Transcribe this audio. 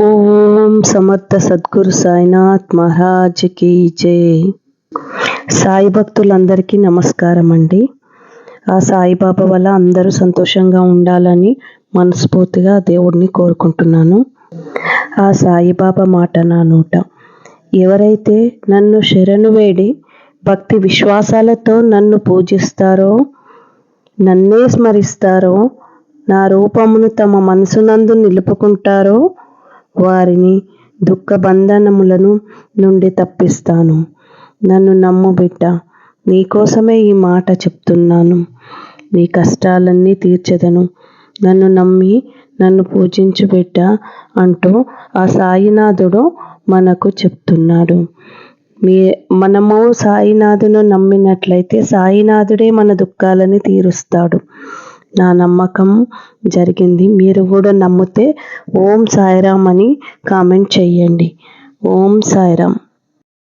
ఓం సమర్థ సద్గురు సాయినాథ్ మహారాజ్కి జై. సాయి భక్తులందరికీ నమస్కారం అండి. ఆ సాయిబాబా వల్ల అందరూ సంతోషంగా ఉండాలని మనస్ఫూర్తిగా దేవుడిని కోరుకుంటున్నాను. ఆ సాయిబాబా మాట నా నోట. ఎవరైతే నన్ను శరణు వేడి భక్తి విశ్వాసాలతో నన్ను పూజిస్తారో నన్నే స్మరిస్తారో నా రూపమును తమ మనసునందు నిలుపుకుంటారో వారిని దుఃఖ బంధనములను నుండి తప్పిస్తాను. నన్ను నమ్ము బిడ్డ నీకోసమే ఈ మాట చెప్తున్నాను. నీ కష్టాలన్నీ తీర్చదను. నన్ను నమ్మి నన్ను పూజించు బిడ్డ అంటూ ఆ సాయినాథుడు మనకు చెప్తున్నాడు. మీ మనము సాయినాథును నమ్మినట్లయితే సాయినాథుడే మన దుఃఖాలని తీరుస్తాడు. నా నమ్మకం జరిగింది. మీరు కూడా నమ్మితే ఓం సాయిరామ్ అని కామెంట్ చేయండి. ఓం సాయిరామ్.